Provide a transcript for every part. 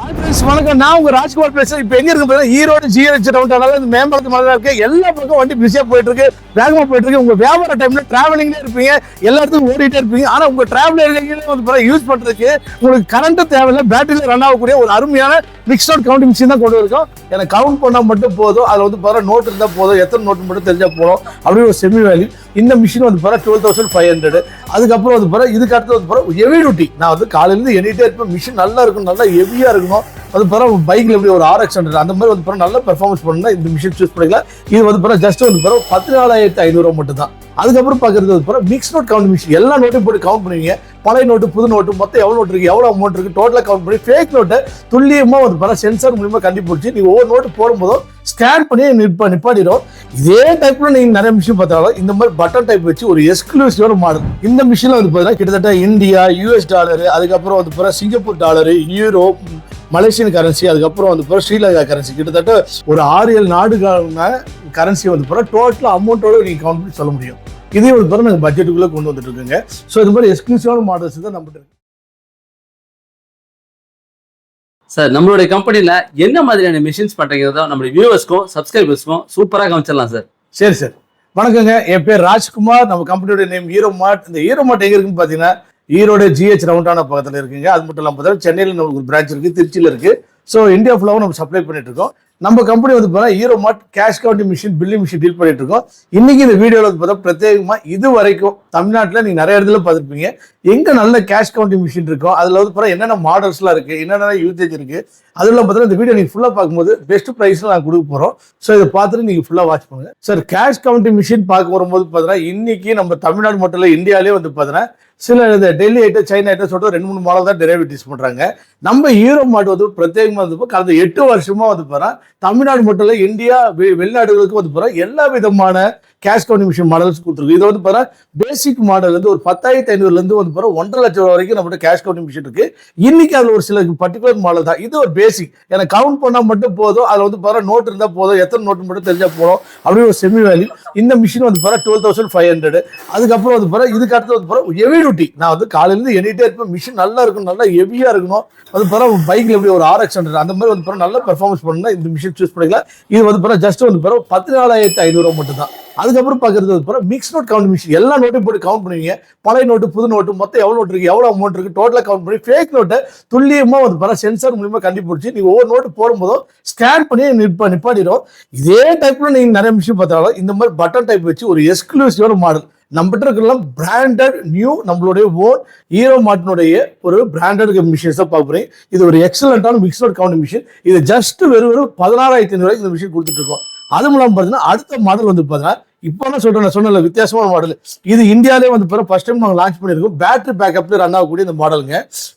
Andre friends வணக்கம். நான் உங்க ராஜ்குமார் பேசுறேன். இப்போ எங்க இருக்கு பார்த்தீங்கன்னா ஈரோடு ஜிஹெச் ரவுண்டானால இந்த மேம்பாலத்து மலை இருக்கு. எல்லா பக்கம் வண்டி பிஸியா போயிட்டு இருக்கு வேகமா போயிட்டு இருக்கு உங்க வியாபார டைம்ல டிராவலிங்லேயே இருப்பீங்க. எல்லா இடத்துக்கும் ஓடிட்டே இருப்பீங்க. ஆனா உங்க டிராவல் வந்து யூஸ் பண்றதுக்கு உங்களுக்கு கரண்ட் தேவையில்லை. பேட்டரியில் ரன் ஆகக்கூடிய ஒரு அருமையான மிக்ஸ் அவுட் கவுண்டிங் மிஷின் தான் கொண்டு வரும் எனக்கு கவுண்ட் பண்ணா மட்டும் போதும். அதுல வந்து பாரு நோட் இருந்தா போதும். எத்தனை நோட் மட்டும் தெரிஞ்சா போதும். அப்படி ஒரு செமி வேல்யூ இந்த மிஷின் வந்து பாரு டுவெல் தௌசண்ட் ஃபைவ் ஹண்ட்ரட் அதுக்கப்புறம் வந்து பாரு இதுக்கு அடுத்து வந்து பாரு ஹெவி டியூட்டி நான் வந்து காலையிலேருந்து எண்ணிட்டே இருப்பேன். மிஷின் நல்லா இருக்கும் நல்லா ஹெவியா இருக்கணும். அது பிறகு பைக்ல எப்படி ஒரு ஆர்எக்ஸ் ஹண்ட்ரட் அந்த மாதிரி வந்து பிற நல்ல பெர்ஃபார்மன்ஸ் பண்ணா இந்த மிஷின் சூஸ் பண்ணிக்கலாம் இது வந்து பிறகு ஜஸ்ட் வந்து பிறகு பதினாலாயிரத்தி ஐநூறு மட்டும் தான். அதுக்கப்புறம் பார்க்கறது வந்து மிக்ஸ் நோட் கவுண்ட் மிஷின் எல்லா நோட்டும் போட்டு கவுண்ட் பண்ணுவீங்க. பழைய நோட்டு புது நோட்டு மொத்தம் எவ்வளோ நோட் இருக்கு எவ்வளோ அமௌண்ட் இருக்கு டோட்டலாக கவுண்ட் பண்ணி ஃபேக் நோட்டை துல்லியமா வந்து பிறகு சென்சார் மூலியமா கண்டுபிடிச்சி நீங்க ஒவ்வொரு நோட்டு போடும்போதும் ஸ்கேன் பண்ணி நிற்ப நிப்பாட்டிடும் இதே டைப்ல நீங்க நிறைய மிஷின் பார்த்தாலும் இந்த மாதிரி பட்டன் டைப் வச்சு ஒரு எக்ஸ்க்ளூசிவான மாடல் இந்த மிஷின்ல வந்து பார்த்தீங்கன்னா கிட்டத்தட்ட இந்தியா யூஎஸ் டாலரு அதுக்கப்புறம் வந்து பிறகு Singapore dollar euro Malaysian currency அதுக்கப்புறம் வந்து பிற ஸ்ரீலங்கா கரன்சி கிட்டத்தட்ட ஒரு ஆறு ஏழு நாடுகான கரன்சி வந்து பிற டோட்டல் அமௌண்ட்டோட நீங்க கவுண்ட் பண்ணி சொல்ல முடியும். இதே ஒரு பிற நாங்கள் பட்ஜெட்டுக்குள்ளே கொண்டு வந்துட்டு இருக்கோங்க ஸோ இது மாதிரி எக்ஸ்க்ளூசிவான மாடல்ஸ் தான் நம்மகிட்ட இருக்கு. சார் நம்மளுடைய கம்பெனில என்ன மாதிரியான மிஷின்ஸ் பண்றீங்கிறதோ நம்மளுடைய வியூவர்ஸ்க்கும் சப்ஸ்கிரைபர்ஸ்க்கும் சூப்பரா காமிச்சிடலாம் சார் சரி சார் வணக்கங்க. என் பேர் ராஜ்குமார். நம்ம கம்பெனியோட நேம் ஹீரோ மார்ட் இந்த ஹீரோ மார்ட் எங்க இருக்குன்னு பார்த்தீங்கன்னா ஈரோடு ஜிஹெச் ரவுண்டான பக்கத்தில் இருக்குங்க. அது மட்டும் இல்லாமல் பார்த்தீங்கன்னா சென்னையில் ஒரு பிரான்ச் இருக்கு திருச்சியில் இருக்கு. ஸோ இந்தியா ஃபுல்லாகவும் நம்ம சப்ளை பண்ணிட்டு இருக்கோம். நம்ம கம்பெனி வந்து பார்த்தா hero mart cash counting machine billing machine deal பண்ணிட்டு இருக்கோம். இன்னைக்கு இந்த வீடியோவில் வந்து பார்த்தா பிரத்யேகமாக இது வரைக்கும் தமிழ்நாட்டில் நீங்கள் நிறைய இடத்துல பார்த்துருப்பீங்க. எங்கே நல்ல கேஷ் கவுண்டிங் மிஷின் இருக்கும் அதில் வந்து பார்த்தா என்னென்ன மாடல்ஸ்லாம் இருக்குது என்னென்ன யூசேஜ் இருக்குது அதெல்லாம் பார்த்தீங்கன்னா இந்த வீடியோ நீங்கள் ஃபுல்லாக பார்க்கும்போது பெஸ்ட் ப்ரைஸ்லாம் நான் கொடுக்க போகிறோம் ஸோ இதை பார்த்துட்டு நீங்கள் ஃபுல்லாக வாட்ச் பண்ணுங்க. சார் கேஷ் கவுண்டிங் மிஷின் பார்க்க வரும்போது பார்த்தீங்கன்னா இன்னைக்கு நம்ம தமிழ்நாடு மட்டும் இல்லை இந்தியாவிலே வந்து பார்த்தீங்கன்னா சில இந்த டெல்லி ஐட்டம் சைனா ஐட்டம் சொல்லிட்டு ரெண்டு மூணு மாடல் தான் டெரிவேட்டிவ்ஸ் பண்ணுறாங்க நம்ம ஹீரோ மாட்டு வந்து பிரத்யேகமாக வந்து கடந்த எட்டு வருஷமாக வந்து பார்த்தா தமிழ்நாடு மட்டும் இல்லை இந்தியா வெ- வெளிநாடுகளுக்கு வந்து போகிற எல்லா விதமான கேஷ் கவுண்டிங் மிஷின் மாடல்ஸ் கொடுத்துருக்கு. இது வந்து பாரு பேசிக் மாடல் வந்து ஒரு பத்தாயிரத்தி ஐநூறுலேருந்து வந்து பாரு ஒன்றரை லட்சம் ரூபா வரைக்கும் நம்மகிட்ட கேஷ் கான்ட்ரிபியூஷன் மிஷின் இருக்கு. இன்னைக்கு அதில் ஒரு சில பர்டிகுலர் மாடல் தான். இது ஒரு பேசிக் எனக்கு கவுண்ட் பண்ணால் மட்டும் போதும் அதில் வந்து பாரு நோட் இருந்தால் போதும் எத்தனை நோட் மட்டும் தெரிஞ்சால் போதும் அப்படின்னு ஒரு செமி வேல்யூ இந்த மிஷின் வந்து பாரு டுவெல் தௌசண்ட் ஃபைவ் ஹண்ட்ரட் அதுக்கப்புறம் வந்து பாரு இதுக்கு அடுத்து வந்து பாரு ஹெவி டியூட்டி நான் வந்து காலையிலேருந்து எண்ணிட்டே இருப்பேன் மிஷின் நல்லா இருக்கணும் நல்லா ஹெவியாக இருக்கணும். அது பாரு பைக்கில் எப்படி ஒரு ஆர்எக்ஸ் ஹண்ட்ரட் அந்த மாதிரி வந்து பாரு நல்ல பெர்ஃபார்மன்ஸ் பண்ணா இந்த மிஷின் சூஸ் பண்ணிக்கலாம் இது வந்து பாரு ஜஸ்ட் வந்து பிறகு பதினாலாயிரத்தி ஐநூறு மட்டும் தான் அதுக்கப்புறம் பார்க்கறது வந்து பிறகு மிக்ஸ் நோட் கவுண்ட் மிஷின் எல்லா நோட்டும் போட்டு கவுண்ட் பண்ணுவீங்க. பழைய நோட்டு புது நோட்டு மொத்தம் எவ்வளோ நோட் இருக்கு எவ்வளோ அமௌண்ட் இருக்கு டோட்டலாக கவுண்ட் பண்ணி ஃபேக் நோட்டை துல்லியமாக வந்து பிறகு சென்சார் மூலியமாக கண்டுபிடிச்சி நீங்கள் ஒவ்வொரு நோட்டு போடும்போதும் ஸ்கேன் பண்ணி நிற்ப நிப்பாட்டிடும். இதே டைப்ல நீங்கள் நிறைய மிஷின் பார்த்தாலும் இந்த மாதிரி பட்டன் டைப் வச்சு ஒரு எக்ஸ்க்ளூசிவான மாடல் நம்மகிட்ட இருக்கலாம் பிராண்டட் நியூ நம்மளுடைய ஓன் ஹீரோ மாட்டினுடைய ஒரு பிராண்டட் மிஷின்ஸ் தான் பார்க்குறேன் இது ஒரு எக்ஸலண்டான மிக்ஸ் கவுண்டர் கவுண்ட் மிஷின் இது ஜஸ்ட் வெறும் வெறும் பதினாறாயிரத்தி ஐநூறு இந்த மிஷின் கொடுத்துட்டு இருக்கோம் அதுவும் இல்லாமல் பார்த்தீங்கன்னா அடுத்த மாடல் வந்து பார்த்தீங்கன்னா இப்போ நான் சொல்றேன் நான் சொன்னல வித்தியாசமான மாடல் இது இந்தியாவிலே வந்து பிறகு ஃபர்ஸ்ட் டைம் நாங்கள் லான்ச் பண்ணியிருக்கோம். பேட்டரி பேக்கப்ல ரன் ஆகக்கூடிய இந்த மாடலுங்க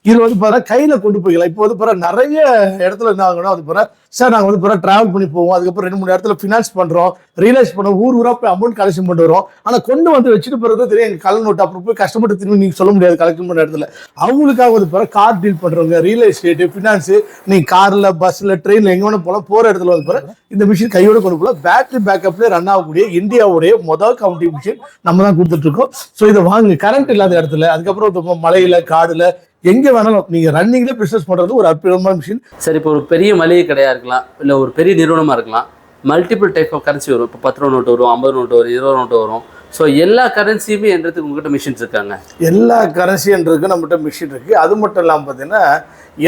இது வந்து பார்த்தீங்கன்னா கையில் கொண்டு போய்க்கலாம். இப்போ வந்து பிறகு நிறைய இடத்துல என்ன ஆகணும் வந்து பிறகு சார் நாங்கள் வந்து பிறகு ட்ராவல் பண்ணி போவோம். அதுக்கப்புறம் ரெண்டு மூணு இடத்துல ஃபினான்ஸ் பண்ணுறோம் ரியலைஸ் பண்ணுவோம். ஊர் ஊராக போய் அமௌண்ட் கலெக்ஷன் பண்ணிட்டு வரோம் ஆனால் கொண்டு வந்து வச்சுட்டு போகிறது தெரியும் எங்கள் கலர் நோட்டு அப்புறம் போய் கஷ்டப்பட்டு திரும்பி நீங்கள் சொல்ல முடியாது. கலெக்ஷன் பண்ண இடத்துல. அவங்களுக்காக வந்து பிறகு கார் டீல் பண்ணுறவங்க ரியல் எஸ்டேட்டு ஃபினான்ஸு நீங்கள் காரில் பஸ்ஸில் ட்ரெயினில் எங்கே வேணா போகலாம் போகிற இடத்துல வந்து பிறகு இந்த மிஷின் கையோட கொண்டு போகலாம் பேட்டரி பேக்கப்லேயே ரன் ஆகக்கூடிய இந்தியாவுடைய முதல் கவுண்டிங் மிஷின் நம்ம தான் கொடுத்துட்ருக்கோம் ஸோ இதை வாங்க கரண்ட் இல்லாத இடத்துல அதுக்கப்புறம் மலையில் காடில் எங்க வேணாலும் நீங்க ரன்னிங்ல பிசினஸ் பண்றது ஒரு அற்புதமான மிஷின் சார் இப்போ ஒரு பெரிய மளிகை கடையா இருக்கலாம் இல்ல ஒரு பெரிய நிறுவனமா இருக்கலாம். மல்டிபிள் டைப் ஆஃப் கரன்சி வரும். இப்போ பத்து ரூபா நோட்டு வரும் ஐம்பது நோட்டு வரும் இருபது நோட்டு வரும். ஸோ எல்லா கரன்சியுமே என்றதுக்கு உங்ககிட்ட மிஷின்ஸ் இருக்காங்க. எல்லா கரன்சின்றதுக்கு நம்மகிட்ட மிஷின் இருக்கு. அது மட்டும் இல்லாமல் பார்த்தீங்கன்னா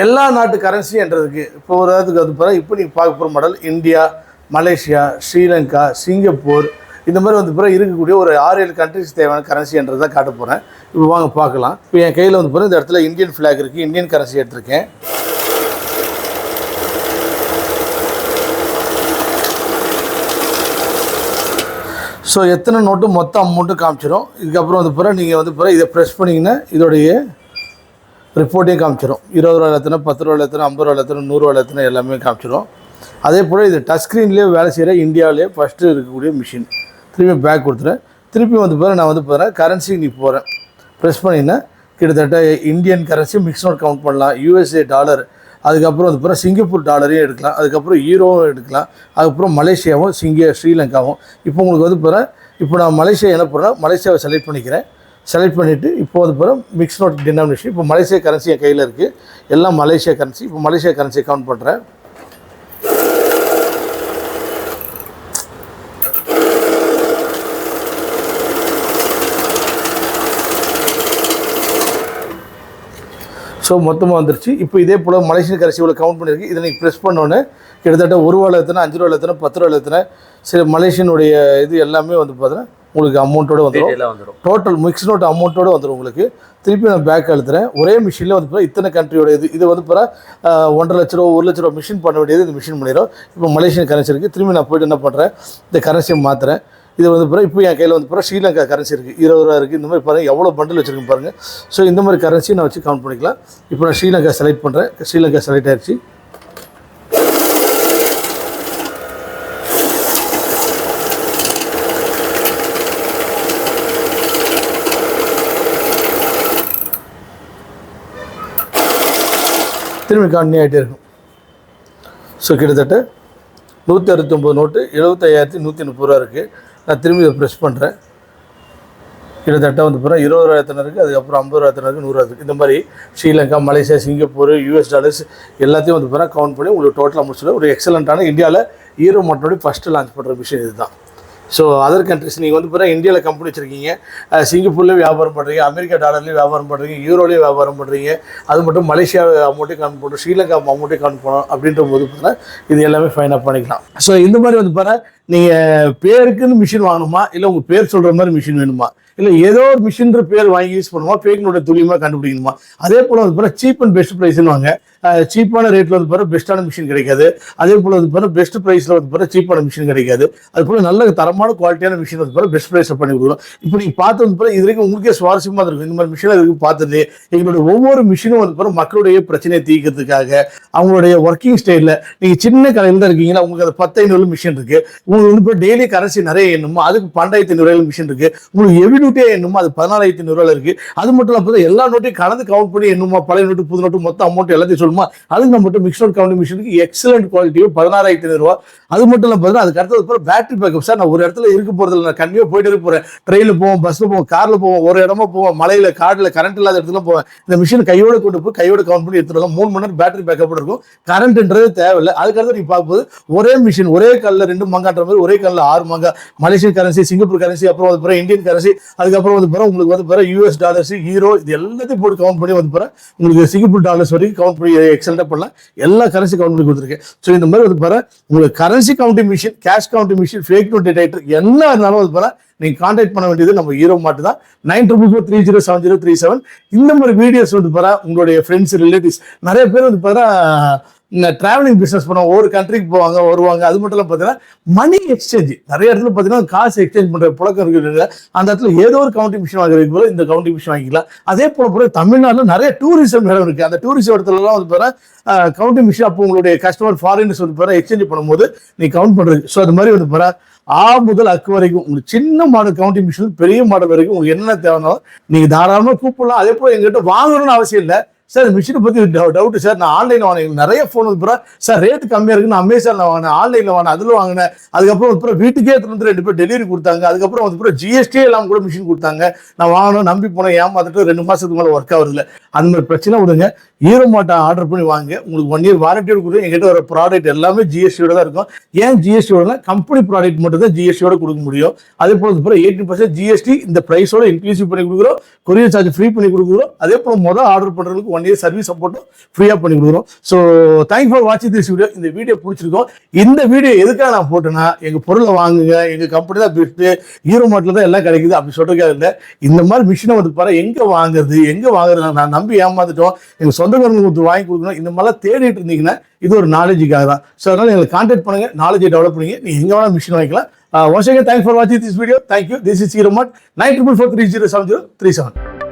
எல்லா நாட்டு கரன்சின்றதுக்கு இப்போ ஒரு அதுக்கு அது பிறகு இப்போ நீங்கள் பார்க்க போகிற model India Malaysia Sri Lanka Singapore இந்த மாதிரி வந்து பிறகு இருக்கக்கூடிய ஒரு ஆறு ஏழு கண்ட்ரிஸ் தேவையான கரன்சின்றதை காட்ட போகிறேன் இப்போ வாங்க பார்க்கலாம். இப்போ என் கையில் வந்து பிறகு இந்த இடத்துல இந்தியன் ஃப்ளாக் இருக்குது இந்தியன் கரன்சி எடுத்திருக்கேன். ஸோ எத்தனை நோட்டு மொத்த அமௌண்ட்டும் காமிச்சிடும் இதுக்கப்புறம் வந்து பிறகு நீங்கள் வந்து பிறகு இதை ப்ரெஸ் பண்ணிங்கன்னா இதோடைய ரிப்போர்ட்டையும் காமிச்சிடும் இருபது ரூபா எத்தனை பத்து ரூபா எத்தனை ஐம்பது ரூபா எத்தனை நூறுரூவா எத்தனை எல்லாமே காமிச்சிடும் அதே போல் இது டச் ஸ்க்ரீன்லேயே வேலை செய்கிற இந்தியாவிலேயே ஃபஸ்ட்டு இருக்கக்கூடிய மிஷின் திரும்பி பேக் கொடுத்துறேன் திருப்பி வந்து பிறகு நான் வந்து போகிறேன் கரன்சி நீ போகிறேன் ப்ரெஸ் பண்ணிங்கன்னா கிட்டத்தட்ட Indian currency mix note count பண்ணலாம். யூஎஸ்ஏ டாலர் அதுக்கப்புறம் வந்து பிறகு சிங்கப்பூர் டாலரையும் எடுக்கலாம். அதுக்கப்புறம் ஈரோவும் எடுக்கலாம். அதுக்கப்புறம் மலேசியாவும் சிங்க ஸ்ரீலங்காவும். இப்போ உங்களுக்கு வந்து பிறகு இப்போ நான் மலேசியா என்ன பண்ணுறேன் மலேசியாவை செலக்ட் பண்ணிக்கிறேன். செலக்ட் பண்ணிவிட்டு இப்போ வந்து பிறகு மிக்ஸ் நோட் டினாமினேஷன் இப்போ மலேசியா கரன்சி என் கையில் இருக்குது எல்லாம் மலேசியா கரன்சி இப்போ மலேசியா கரன்சி கவுண்ட் பண்ணுறேன் ஸோ மொத்தமாக வந்துருச்சு. இப்போ இதே போல் மலேசியன் கரன்சி இவ்வளோ கவுண்ட் பண்ணியிருக்கு. இதை நீங்கள் ப்ரெஸ் பண்ணோன்னே கிட்டத்தட்ட ஒரு ரூபாவில் எத்தனை அஞ்சு ரூபாயில் எத்தனை பத்து ரூபாயில் எத்தனை சரி மலேசியனுடைய இது எல்லாமே வந்து பார்த்தீங்கன்னா உங்களுக்கு அமௌண்ட்டோட வந்துடும் டோட்டல் மிக்ஸ் நோட் அமௌண்ட்டோட வந்துடும் உங்களுக்கு. திருப்பி நான் பேக் அழுத்துறேன். ஒரே மிஷினில் வந்து இத்தனை கண்ட்ரியோட இது. இது வந்து பிற ஒன்றரை லட்ச ரூபா ஒரு லட்ச ரூபா மிஷின் பண்ண வேண்டியது இந்த மிஷின் பண்ணிடும் இப்போ மலேசியன் கரன்சி இருக்குது திரும்பி நான் போயிட்டு என்ன பண்ணுறேன் இந்த கரன்சியை மாற்றுறேன் இது வந்து பிறகு இப்போ என் கையில் வந்து பிறகு ஸ்ரீலங்கா கரன்சி இருக்குது இருபது ரூபா இருக்குது இந்த மாதிரி பாருங்கள் எவ்வளோ பண்டில் வச்சுருக்கேன் பாருங்கள் ஸோ இந்த மாதிரி கரன்சி நான் வச்சு கவுண்ட் பண்ணிக்கலாம். இப்போ நான் ஸ்ரீலங்கா செலக்ட் பண்ணுறேன் ஸ்ரீலங்கா செலக்ட் ஆயிடுச்சு. திரும்பி கண்டினியூ ஆகிட்டே இருக்கும். ஸோ கிட்டத்தட்ட நூற்றி அறுபத்தொம்போது நோட்டு எழுபத்தையாயிரத்தி நூற்றி முப்பது ரூபா இருக்குது நான் திரும்பி இதை ப்ரெஸ் பண்ணுறேன் கிட்டத்தட்ட வந்து பிறகு இருபது ரூபாயத்தனை இருக்குது அதுக்கப்புறம் ஐம்பது ரூபாயத்தனை இருக்குது நூறுரூவா இந்த மாதிரி Sri Lanka Malaysia Singapore US dollars எல்லாத்தையும் வந்து பிறகு கவுண்ட் பண்ணி உங்களுக்கு டோட்டலாக முடிச்சுட்டு ஒரு எக்ஸலண்ட்டான இந்தியாவில் ஈரோ மட்டும் ஃபஸ்ட்டு லான்ச் பண்ணுற விஷயம் இதுதான். ஸோ அதர் கண்ட்ரிஸ் நீங்கள் வந்து பிறகு இந்தியாவில் கம்பெனி வச்சுருக்கீங்க. சிங்கப்பூர்லேயும் வியாபாரம் பண்ணுறீங்க அமெரிக்கா டாலர்லேயும் வியாபாரம் பண்ணுறீங்க யூரோலேயும் வியாபாரம் பண்ணுறீங்க அது மட்டும் மலேசியா அமௌண்ட்டையும் கவுண்ட் பண்ணுறோம் ஸ்ரீலங்கா அமௌண்ட்டையும் கவுண்ட் பண்ணணும் அப்படின்ற போது பார்த்தீங்கன்னா இது எல்லாமே ஃபைனாக பண்ணிக்கலாம். ஸோ இந்த மாதிரி வந்து பாரு நீங்கள் பேருக்குன்னு மிஷின் வாங்கணுமா? இல்லை உங்கள் பேர் சொல்கிற மாதிரி மிஷின் வேணுமா? இல்லை ஏதோ ஒரு மிஷின்ற பேர் வாங்கி யூஸ் பண்ணுமா பேக்கினுடைய துல்லியமாக கண்டுபிடிக்கணுமா? அதே போல் வந்து பிறகு சீப் அண்ட் பெஸ்ட் ப்ரைஸ்னு வாங்க. சீப்பான ரேட்டில் வந்து பாரு பெஸ்ட்டான மிஷின் கிடைக்காது. அதே போல் வந்து பிறகு பெஸ்ட் ப்ரைஸில் வந்து பாரு சீப்பான மிஷின் கிடைக்காது. அது போல் நல்ல தரமான குவாலிட்டியான மிஷின் வந்து பாரு பெஸ்ட் ப்ரைஸில் பண்ணி கொடுக்குறோம் இப்போ நீங்கள் பார்த்து வந்து பிறகு இது வரைக்கும் உங்களுக்கே சுவாரஸ்யமாக இருக்கும். இந்த மாதிரி மிஷினாக இருக்குது பார்த்தது. எங்களுடைய ஒவ்வொரு மிஷினும் வந்து பிறகு மக்களுடைய பிரச்சனையை தீர்க்கிறதுக்காக அவங்களுடைய ஒர்க்கிங் ஸ்டைலில் நீங்கள் சின்ன கடையில் தான் இருக்கீங்கன்னா உங்களுக்கு அது பத்து ஐநூறு மிஷின் இருக்குது உங்களுக்கு வந்து இப்போ டெய்லி கரன்சி நிறைய எண்ணுமோ? அதுக்கு பன்னெண்டாயிரத்தி ஐநூறு மிஷின் இருக்குது உங்களுக்கு எவி நோட்டே எண்ணுமோ? அது பதினாலாயிரத்தி ஐநூறுவாயில் இருக்குது அது மட்டும் இல்லாமல் எல்லா நோட்டையும் கலந்து கவுண்ட் பண்ணி எண்ணுமா? பழைய நோட்டு புது நோட்டு மொத்த அமௌண்ட் எல்லாத்தையும் சொல்லுமா? அதுக்கு நம்ம மட்டும் மிக்ஸ் நோட் கவுண்டிங் மிஷினுக்கு எக்ஸலண்ட் குவாலிட்டியும் பதினாறாயிரத்தி ஐநூறுவா. அது மட்டும் இல்லாமல் பார்த்தீங்கன்னா அதுக்கு அடுத்தது அப்புறம் பேட்டரி பேக்கப் சார் நான் ஒரு இடத்துல இருக்க போகிறதில்ல நான் கண்டிப்பாக போயிட்டு இருக்க போகிறேன் ட்ரெயினில் போவோம் பஸ்ஸில் போவோம் காரில் போவோம் ஒரு இடமா போவோம் மலையில் காட்டில் கரண்ட் இல்லாத இடத்துல போவேன். இந்த மிஷின் கையோட கொண்டு போய் கையோட கவுண்ட் பண்ணி எடுத்துருவோம் மூணு மணி நேரம் பேட்டரி பேக்கப் இருக்கும். கரண்ட்ன்றது தேவையில்லை. அதுக்கடுத்து நீ பார்க்கும்போது ஒரே மிஷின் ஒரே கல்லில் ரெண்டு மங்காட்டுற மாதிரி ஒரே கல்லில் ஆறு மங்க மலேசியன் கரன்சி சிங்கப்பூர் கரன்சி அப்புறம் வந்து பிறகு இந்தியன் கரன்சி அதுக்கப்புறம் வந்து பிறகு உங்களுக்கு வந்து பிறகு யூஎஸ் டாலர்ஸ் ஹீரோ இது எல்லாத்தையும் போட்டு கவுண்ட் பண்ணி வந்து பிறகு உங்களுக்கு சிங்கப்பூர் டாலர்ஸ் வரைக்கும் கவுண்ட் பண்ணி eh, எக்ஸலண்டாக பண்ணலாம். எல்லா கரன்சி கவுண்ட் பண்ணி கொடுத்துருக்கேன். ஸோ இந்த மாதிரி வந்து பிறகு உங்களுக்கு currency counting machine cash counting machine fake note detector என்ன இருந்தாலும் வந்து பிறகு நீங்கள் காண்டாக்ட் பண்ண வேண்டியது நம்ம ஹீரோ மாட்டு தான். Nine triple four three zero seven zero three seven இந்த மாதிரி வீடியோஸ் வந்து பாரா உங்களுடைய ஃப்ரெண்ட்ஸ் ரிலேட்டிவ்ஸ் நிறைய பேர் வந்து பாரா டிராவலிங் பிஸ்னஸ் பண்ணுவாங்க ஒரு கண்ட்ரிக்கு போவாங்க வருவாங்க அது மட்டும் இல்லாமல் பார்த்தீங்கன்னா மணி எக்ஸ்சேஞ்ச் நிறைய இடத்துல பார்த்தீங்கன்னா காசு எக்ஸ்சேஞ்ச் பண்ணுற புழக்கம் இருக்குது. அந்த இடத்துல ஏதோ ஒரு கவுண்டிங் மிஷின் வாங்குறதுக்கு போல இந்த கவுண்டிங் மிஷின் வாங்கிக்கலாம். அதே போல போல தமிழ்நாட்டில் நிறைய டூரிசம் இடம் இருக்குது அந்த டூரிசம் இடத்துலலாம் வந்து பாரு கவுண்டிங் மிஷின் அப்போ உங்களுடைய கஸ்டமர் ஃபாரின்ஸ் வந்து பாரு எக்ஸ்சேஞ்ச் பண்ணும்போது நீ கவுண்ட் பண்ணுறது ஸோ அது மாதிரி வந்து பாரு ஆ முதல் அக்கு வரைக்கும் உங்களுக்கு சின்ன மாடல் கவுண்டிங் மிஷின் பெரிய மாடல் வரைக்கும் உங்களுக்கு என்ன தேவைனாலும் நீங்கள் தாராளமாக கூப்பிடலாம். அதே போல் எங்ககிட்ட வாங்கணும்னு அவசியம் இல்லை. சார் மிஷினை பற்றி டவுட் சார் நான் ஆன்லைனில் வாங்கினேன். நிறைய ஃபோன் வந்து பிறகு சார் ரேட்டு கம்மியாக இருக்குன்னு அமேசானில் வாங்கினேன். ஆன்லைனில் வாங்கினேன். அதில் வாங்கினேன். அதுக்கப்புறம் வந்து பிறகு வீட்டுக்கே எடுத்துட்டு வந்து ரெண்டு பேர் டெலிவரி கொடுத்தாங்க. அதுக்கப்புறம் வந்து ஜிஎஸ்டி எல்லாம் கூட மிஷின் கொடுத்தாங்க. நான் வாங்கணும் நம்பி போனேன். ஏமாத்துட்டு ரெண்டு மாதத்துக்கு மேலே ஒர்க் ஆகுறதுல அந்த மாதிரி பிரச்சனை விடுங்க. ஈரோ மாட்டை ஆர்டர் பண்ணி வாங்க. உங்களுக்கு ஒன் இயர் வாரண்டியோட கொடுத்து எங்கிட்ட வர ப்ராடக்ட் எல்லாமே ஜிஎஸ்டியோட தான் இருக்கும். ஏன் ஜிஎஸ்டியோட கம்பெனி ப்ராடக்ட் மட்டும் தான் ஜிஎஸ்டியோட கொடுக்க முடியும். அதே போல் அதுக்கப்புறம் எயிட்டி பர்சன்ட் ஜிஎஸ்டி இந்த ப்ரைஸோட இன்க்ளூசிவ் பண்ணி கொடுக்குறோம். கொரியர் சார்ஜ் ஃப்ரீ பண்ணி கொடுக்குறோம். அதே போல் மொதல் ஆர்டர் பண்ணுறதுக்கு ஒன் இயர் சர்வீஸ் சப்போர்ட்டும் ஃப்ரீயாக பண்ணி கொடுக்குறோம். ஸோ தேங்க்ஸ் ஃபார் வாட்சிங் திஸ் வீடியோ இந்த வீடியோ பிடிச்சிருக்கோம். இந்த வீடியோ எதுக்காக நான் போட்டேன்னா எங்கள் பொருளை வாங்குங்க எங்கள் கம்பெனி தான் பெஸ்ட்டு ஹீரோ மாட்டில் தான் எல்லாம் கிடைக்குது அப்படி சொல்கிறதுக்காக இல்லை. இந்த மாதிரி மிஷினை வந்து பாரு எங்கே வாங்குறது எங்கே வாங்குறது நான் நம்பி ஏமாந்துட்டோம். எங்கள் சொந்தக்காரங்களுக்கு கொடுத்து வாங்கி கொடுக்கணும். இந்த மாதிரிலாம் தேடிட்டு இருந்தீங்கன்னா இது ஒரு நாலேஜுக்காக தான். ஸோ அதனால் எங்களை கான்டாக்ட் பண்ணுங்கள் நாலேஜை டெவலப் பண்ணுங்க. நீங்கள் எங்கே வேணால் மிஷின் வாங்கிக்கலாம். ஒன்ஸ் அகேன் தேங்க்ஸ் ஃபார் வாட்சிங் this video thank you this is hero mart nine triple four three zero seven zero three seven